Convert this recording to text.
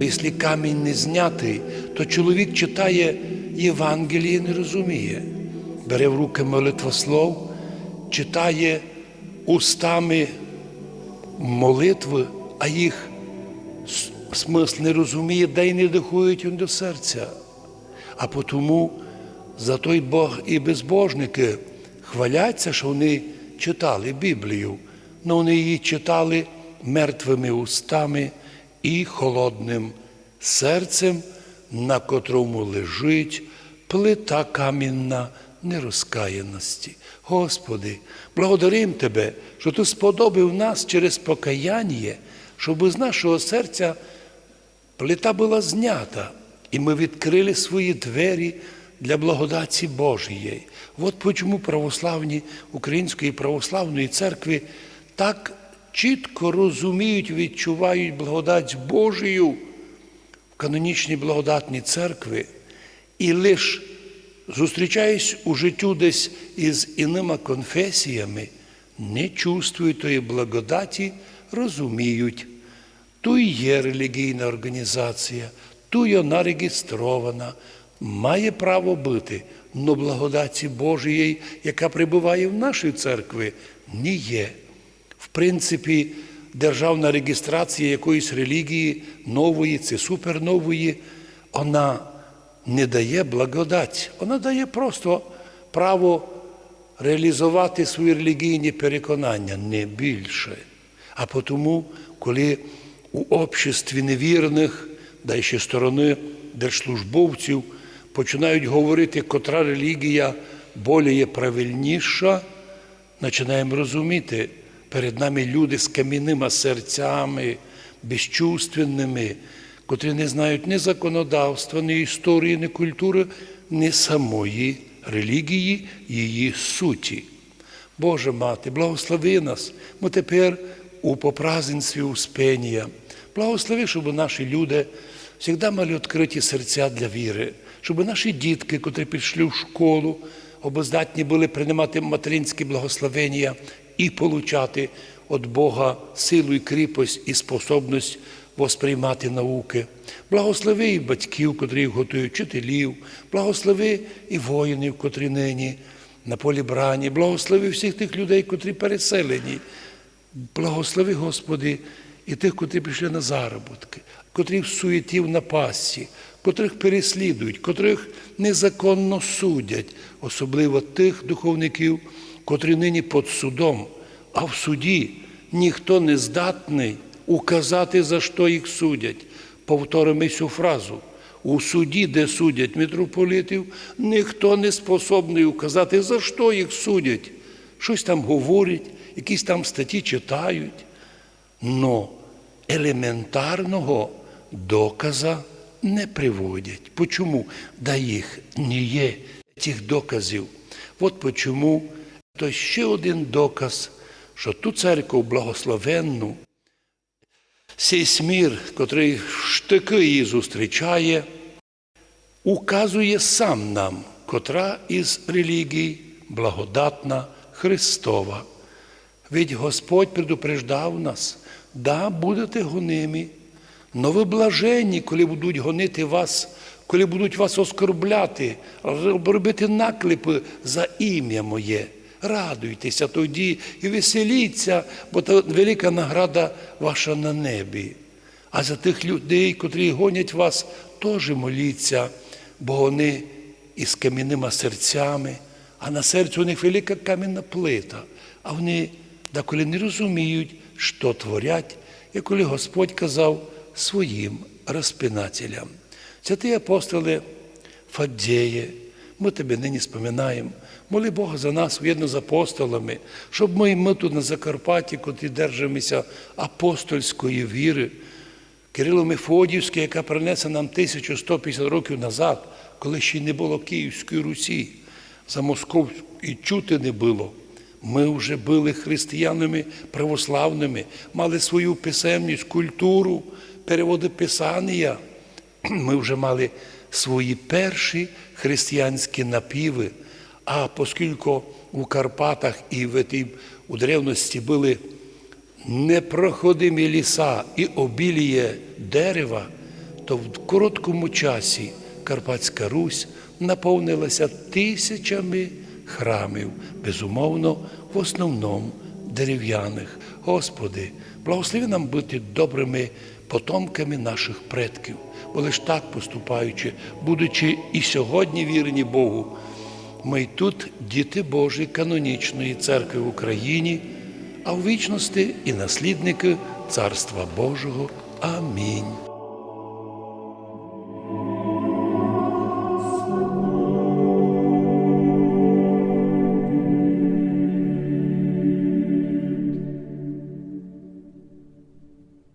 Якщо камінь не знятий, то чоловік читає Євангеліє і не розуміє. Бере в руки молитвослов, читає устами молитви, а їх смисл не розуміє, де й не доходить до серця. А тому за той Бог і безбожники хваляться, що вони читали Біблію, але вони її читали мертвими устами і холодним серцем, на котрому лежить плита камінна нерозкаяності. Господи, благодарим Тебе, що Ти сподобав нас через покаяння, щоб з нашого серця Плита була знята, і ми відкрили свої двері для благодаті Божої. От чому православні Української православної церкви так чітко розуміють, відчувають благодать Божію в канонічній благодатній церкви, і лише зустрічаясь у життю десь із іними конфесіями, не чувствують тої благодаті, розуміють. Ту і є релігійна організація, ту й вона реєстрована, має право бути, но благодаті Божої, яка прибуває в нашій церкві, не є. Принципі, державна реєстрація якоїсь релігії нової, це супернової, вона не дає благодать, вона дає просто право реалізувати свої релігійні переконання, не більше. А тому, коли у обществі невірних, да й сторони держслужбовців починають говорити, котра релігія боліє правильніша, починаємо розуміти, перед нами люди з кам'яними серцями, безчувственними, котрі не знають ні законодавства, ні історії, ні культури, ні самої релігії, її суті. Боже мати, благослови нас, ми тепер у попразденстві Успенія. Благослови, щоб наші люди завжди мали відкриті серця для віри, щоб наші дітки, котрі пішли в школу, обоздатні були приймати материнське благословення і получати від Бога силу і кріпость і способність восприймати науки. Благослови і батьків, котрі готують, вчителів, благослови і воїнів, котрі нині на полі брані, благослови всіх тих людей, котрі переселені. Благослови, Господи, і тих, котрі прийшли на заробітки, котрі в суєті в напасті, котрих переслідують, котрих незаконно судять, особливо тих духовників, котрі нині під судом, а в суді ніхто не здатний указати, за що їх судять. Повторимо цю фразу. У суді, де судять митрополитів, ніхто не способний указати, за що їх судять. Щось там говорять, якісь там статті читають. Но елементарного доказа не приводять. Почому? Да їх не є цих доказів. От почому то ще один доказ, що ту церкву благословенну, цей смір, котрий штики її зустрічає, указує сам нам, котра із релігій благодатна Христова. Ведь Господь предупреждав нас, да, будете гонимі, но ви блаженні, коли будуть гонити вас, коли будуть вас оскорбляти, робити наклепи за ім'я моє. Радуйтеся тоді і веселіться, бо та велика награда ваша на небі. А за тих людей, котрі гонять вас, теж моліться, бо вони із кам'яними серцями, а на серці у них велика кам'яна плита, а вони деколи не розуміють, що творять, і коли Господь казав своїм розпинателям. Святий апостоле Фаддєє, ми тебе нині споминаємо. Моли Бога за нас в'єдно з апостолами, щоб ми, ми тут на Закарпатті, котрі держимося апостольської віри, Кирило Мефодівське, яка принесе нам 1150 років назад, коли ще не було Київської Русі, за Москов і чути не було. Ми вже були християнами православними, мали свою писемність, культуру, переводи писання. Ми вже мали свої перші християнські напіви. А оскільки у Карпатах і в тій, у древності були непроходимі ліса і обіліє дерева, то в короткому часі Карпатська Русь наповнилася тисячами храмів, безумовно, в основному дерев'яних. Господи, благослови нам бути добрими потомками наших предків, бо лиш так поступаючи, будучи і сьогодні вірні Богу, ми й тут діти Божі канонічної церкви в Україні, а в вічності і наслідники Царства Божого. Амінь.